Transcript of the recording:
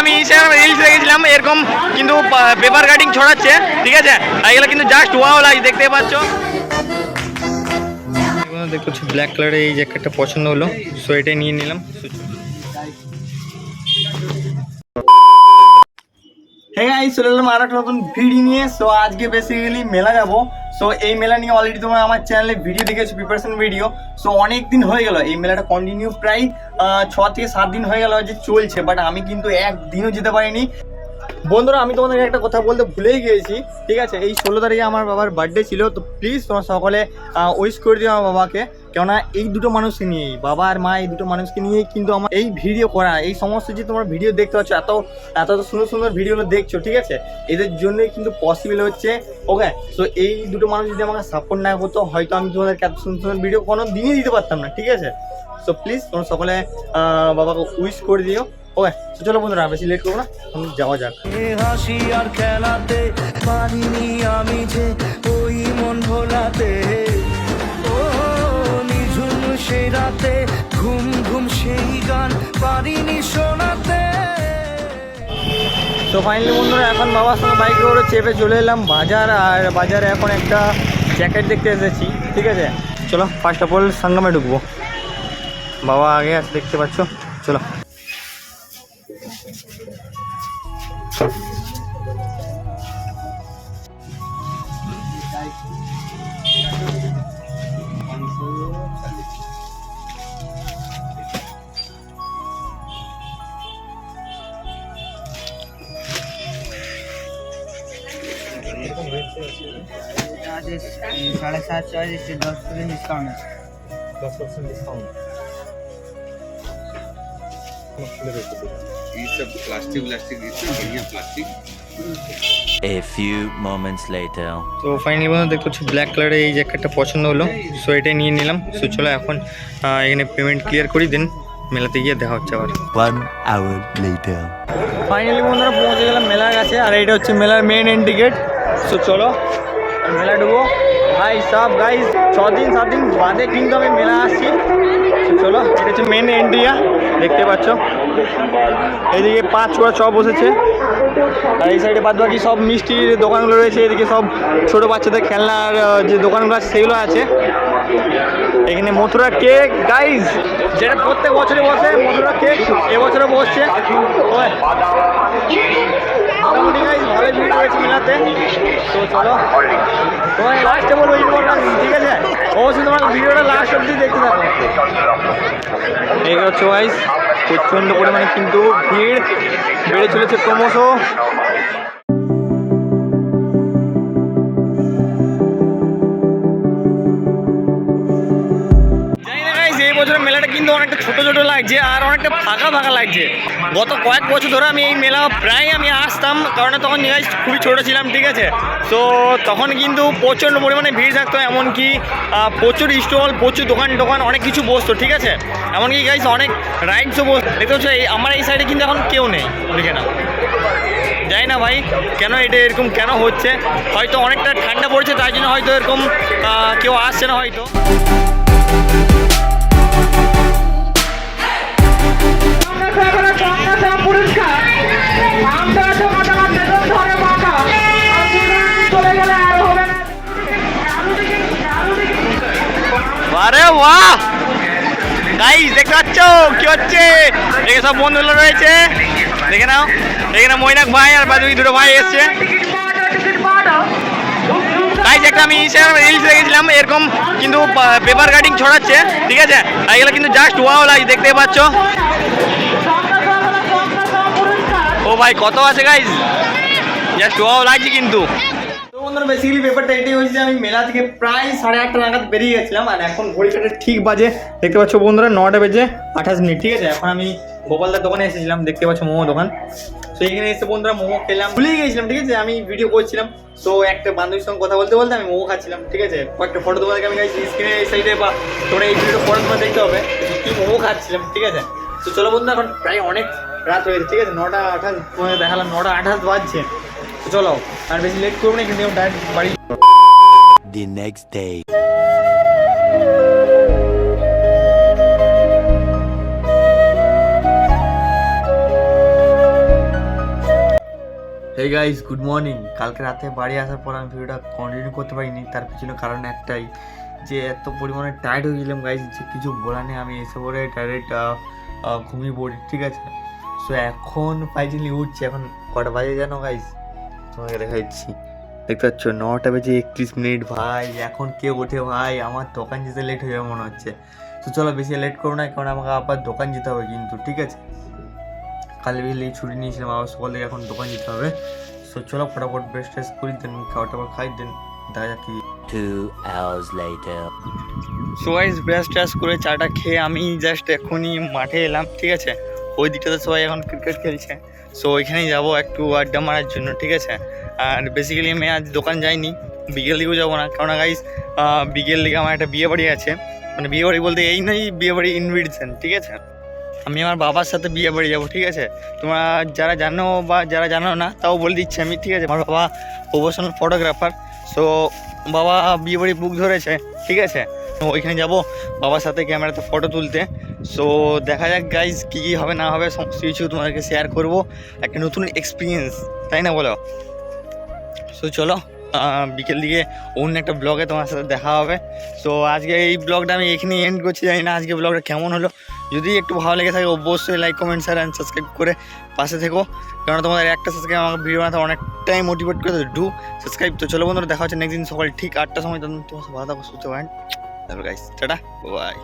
আমি Instagram reels দেখেছিলাম এরকম কিন্তু পেপার কাটিং ছড়াচ্ছে ঠিক আছে? আর এগুলো কিন্তু জাস্ট ওয়াও লাগছে দেখতে পাচ্ছ? দেখতে পাচ্ছি ব্ল্যাক কালারের এই জ্যাকেটটা পছন্দ হলো সো এটাই নিয়ে নিলাম। হ্যাঁ গাইস চলে এলাম আর একটা নতুন ভিডিও নিয়ে সো আজকে বেসিক্যালি মেলা যাব। সো এই মেলা নিয়ে অলরেডি তোমার আমার চ্যানেলে ভিডিও দেখেছ প্রিপারেশন ভিডিও সো অনেক দিন হয়ে গেল, এই মেলাটা কন্টিনিউ প্রায় ছ থেকে সাত দিন হয়ে গেল যে চলছে বাট আমি কিন্তু একদিনও যেতে পারিনি। বন্ধুরা, আমি তোমাদেরকে একটা কথা বলতে ভুলেই গিয়েছি, ঠিক আছে? এই ষোলো তারিখে আমার বাবার বার্থডে ছিল, তো প্লিজ তোমরা সকলে উইশ করে দিও আমার বাবাকে। কেননা এই দুটো মানুষকে নিয়েই, বাবা আর মা এই দুটো মানুষকে নিয়েই কিন্তু আমার এই ভিডিও করা, এই সমস্ত যে তোমরা ভিডিও দেখতে পাচ্ছ, এত এত এত সুন্দর সুন্দর ভিডিওগুলো দেখছ, ঠিক আছে? এদের জন্যই কিন্তু পসিবল হচ্ছে ওকে সো এই দুটো মানুষ যদি আমাকে সাপোর্ট না করতো, হয়তো আমি তোমাদেরকে এত সুন্দর সুন্দর ভিডিও কোনো দিনই দিতে পারতাম না, ঠিক আছে? সো প্লিজ তোমরা সকলে বাবাকে উইশ করে দিও। ওকে চলো বন্ধুরা বেশি লেট করব না আমি যাওয়া যাক। হাসি আর খেলাতে পারিনি আমি যে ওই মন ভোলাতে। ও নিঝুম সেই রাতে ঘুম ঘুম সেই গান পারিনি শোনাতে। তো ফাইনালি বন্ধুরা এখন বাবার সঙ্গে বাইকে করে চেপে চলে এলাম বাজার আর বাজারে এখন একটা জ্যাকেট দেখতে এসেছি ঠিক আছে? চলো ফার্স্ট অফ অল সঙ্গমে ঢুকবো। বাবা আগে আছে দেখতে পাচ্ছ? চলো। साढ़े सात चौवालीस से दस परसेंट डिस्काउंट है दस percent discount ये सब प्लास्टिक व्लास्टिक इतना बढ़िया plastic A few moments later. তো ফাইনালি বন্ধু দেখতে পাচ্ছি ব্ল্যাক কালারের এই জ্যাকেটটা পছন্দ হলো সো এটাই নিয়ে নিলাম সো চলো এখন আহ, এখানে পেমেন্ট ক্লিয়ার করি দেন মেলাতে গিয়ে দেখা হচ্ছে আবার One hour later. ফাইনালি বন্ধুরা পৌঁছে গেলাম মেলার কাছে আর এটা হচ্ছে মেলার মেন এন্ট্রি গেট সো চলো আর মেলা ঢুকবো। ভাই, সব গাইজ ছ দিন সাত দিন বাদে কিন্তু আমি মেলা আসছি। চলো, এটা হচ্ছে মেন এন্ট্রিয়া দেখতে পাচ্ছ। এদিকে পাঁচ ছোড়া চপ বসেছে। আর এই সাইডে বাদ বাকি সব মিষ্টির দোকানগুলো রয়েছে। এদিকে সব ছোট বাচ্চাদের খেলনার যে দোকানগুলো আছে, সেগুলো আছে। এখানে মথুরা কেক গাইজ যেটা প্রত্যেক বছরে বসে, মথুরা কেক এবছরও বসছে। মোটামুটি গাইজ ভালোই ভিড় হয়েছে মেলাতে তো চলো লাস্টে বলব ঠিক আছে অবশ্যই তোমার ভিডিওটা লাস্ট অব্দি দেখতে থাকো এই হচ্ছে ওয়াইজ প্রচণ্ড পরিমাণে কিন্তু ভিড় বেড়ে চলেছে ক্রমশ। বছরের মেলাটা কিন্তু অনেকটা ছোট ছোট লাগছে আর অনেকটা ফাঁকা ফাঁকা লাগছে। গত কয়েক বছর ধরে আমি এই মেলা প্রায় আমি আসতাম, কারণ তখন খুবই ছোট ছিলাম, ঠিক আছে? তো তখন কিন্তু প্রচণ্ড পরিমাণে ভিড় থাকতো, এমনকি প্রচুর স্টল, প্রচুর দোকান টোকান, অনেক কিছু বসতো, ঠিক আছে? এমনকি গাইস অনেক রাইডসও বস দেখতে পাচ্ছ আমার এই সাইডে কিন্তু এখন কেউ নেই দেখে না? জানি না ভাই, কেন এটা এরকম, কেন হচ্ছে? হয়তো অনেকটা ঠান্ডা পড়ছে, তাই জন্য হয়তো এরকম কেউ আসছে না হয়তো। আরে দেখতে পাচ্ছ? কি হচ্ছে? সব বন্ধুগুলো রয়েছে। এখানে মৈনাক ভাই আর দুটো ভাই এসছে। আমি দেখেছিলাম। এরকম কিন্তু পেপার কাটিং ছড়াচ্ছে। ঠিক আছে? এগুলো কিন্তু জাস্ট ওয়াও লাগছে দেখতে পাচ্ছ। ভাই, কত আছে গাইস জাস্ট ওয়াও লাগছে কিন্তু। তো এটাই হয়েছে, আমি মেলা থেকে প্রায় সাড়ে আটটা নাগাদ বেরিয়ে আর এখন ঠিক বাজে, দেখতে পাচ্ছ বন্ধুরা, নটা বেজে আঠাশ ঠিক আছে? এখন আমি গোপালদার দোকানে এসেছিলাম, দেখতে দোকান। তো এসে বন্ধুরা মোমো গিয়েছিলাম ঠিক আছে? আমি ভিডিও করছিলাম, তো একটা বান্ধবীর সঙ্গে কথা বলতে বলতে আমি মোমো খাচ্ছিলাম, ঠিক আছে? কয়েকটা ফটো তোমাদেরকে আমি স্ক্রিনে এই সাইডে বা তোমরা এই ভিডিও তোমরা দেখতে হবে, কি মোমো খাচ্ছিলাম, ঠিক আছে? তো চলো বন্ধু এখন প্রায় অনেক রাত হয়ে গেছে ঠিক আছে? নটা আঠাশ দেখালাম নটা আঠাশ বাজছে। তো চলো আর বেশি লেট করব না কিন্তু ডাইরেক্ট বাড়ি The next day. এই গাইস গুড মর্নিং কালকে রাতে বাড়ি আসার পর আমি ভিডিওটা কন্টিনিউ করতে পারিনি তার পিছনে কারণ একটাই যে এত পরিমাণে টায়ার্ড হয়ে গেলাম গাইস যে কিছু বলার নেই আমি এসে পরে ডাইরেক্ট ঘুমিয়ে পড়ি ঠিক আছে? সো এখন ফাইনালি উঠছে। এখন কটা বাজে জানো গাইস তোমাকে দেখাচ্ছি। দেখতে পাচ্ছ নটা বেজে একত্রিশ মিনিট ভাই। এখন কে ওঠে ভাই। আমার দোকান যেতে লেট হয়ে যাবে মনে হচ্ছে। তো চলো বেশি লেট করো না কারণ আমাকে আবার দোকান যেতে হবে কিন্তু ঠিক আছে? কাল বিকেলে ছুটি নিয়েছিলাম আবার সকাল থেকে এখন দোকান যেতে হবে। সো চলো ফটাফট ব্রেস্ট টেস্ট করি দেন খাবার টাবার খাই দেন দেখা যাক কি সো গাইস ব্রাশ টাশ করে চাটা খেয়ে আমি জাস্ট এখনই মাঠে এলাম ঠিক আছে? ওই দিকটাতে সবাই এখন ক্রিকেট খেলছে। সো ওইখানেই যাব একটু আড্ডা মারার জন্য, ঠিক আছে? আর বেসিক্যালি আমি আজ দোকান যাইনি, বিকেল দিকেও যাব না। কারণ গাইস বিকেল দিকে আমার একটা বিয়ে বাড়ি আছে। মানে বিয়ে বাড়ি বলতে এই নয় বিয়ে বাড়ি ইনভিটেশন ঠিক আছে? আমি আমার বাবার সাথে বিয়ে বাড়ি যাব, ঠিক আছে? তোমরা যারা জানো বা যারা জানো না, তাও বলে দিচ্ছি আমি, ঠিক আছে? আমার বাবা প্রফেশনাল ফটোগ্রাফার সো বাবা বিয়ে বাড়ি বুক ধরেছে, ঠিক আছে? ওইখানে যাব, বাবার সাথে ক্যামেরাতে ফটো তুলতে। সো দেখা যাক গাইজ কী কী হবে না হবে সমস্ত কিছু তোমাদেরকে শেয়ার করব। একটা নতুন এক্সপিরিয়েন্স তাই না বলো? সো চলো বিকেল দিকে অন্য একটা ব্লগে তোমার সাথে দেখা হবে। সো আজকে এই ব্লগটা আমি এখানেই এন্ড করছি, জানি না আজকে ব্লগটা কেমন হলো। যদি একটু ভালো লেগে থাকে, অবশ্যই like comment share and subscribe করে পাশে থেকো। কারণ তোমাদের একটা সাবস্ক্রাইব আমাকে ভিডিও বানাতে অনেকটাই মোটিভেট করে ডু সাবস্ক্রাইব তো চলো বন্ধুরা, দেখা হচ্ছে নেক্সট দিন সকাল ঠিক আটটার সময়, তখন তোমার ভালো থাকো, সুস্থ পারেন তারপর গাইস টাটা বাই